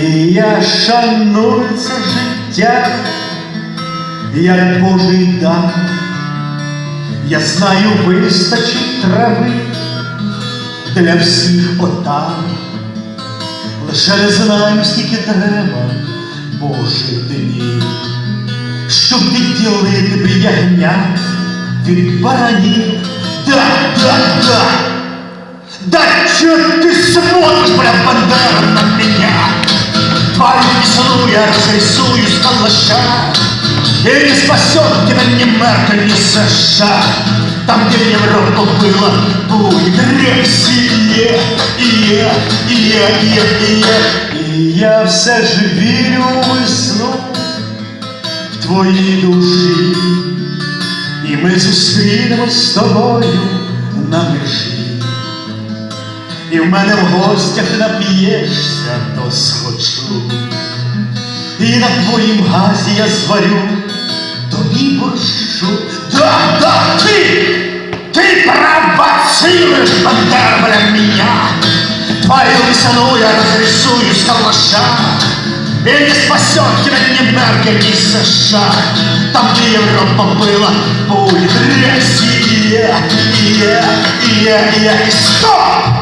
Я шаную життя, як Божий дар. Я знаю, вистачить трави для всіх отар. Лише не знаю, скільки треба Божих днів, щоб відділити б ягнят від баранів. Да, да! Да весну я разрисую с калаша И не спасет тебя ни Меркель, ни США Там, где Европа была, будет Россия И я, и я, и я, и я І я все ж вірю у весну в твоїй душі. І ми зустрінемось з тобою на межі. І в мене в гостях нап'єшся, то схочу. І на твоїм газі я зварю тобі борщу. Да, да, ти! Ты провоцируешь, бандера, бля, меня! Твою весну я разрисую с калаша И не спасет тебя ни Меркель, ни США Там, где Европа была, будет Россия И я, и я, и я, и стоп!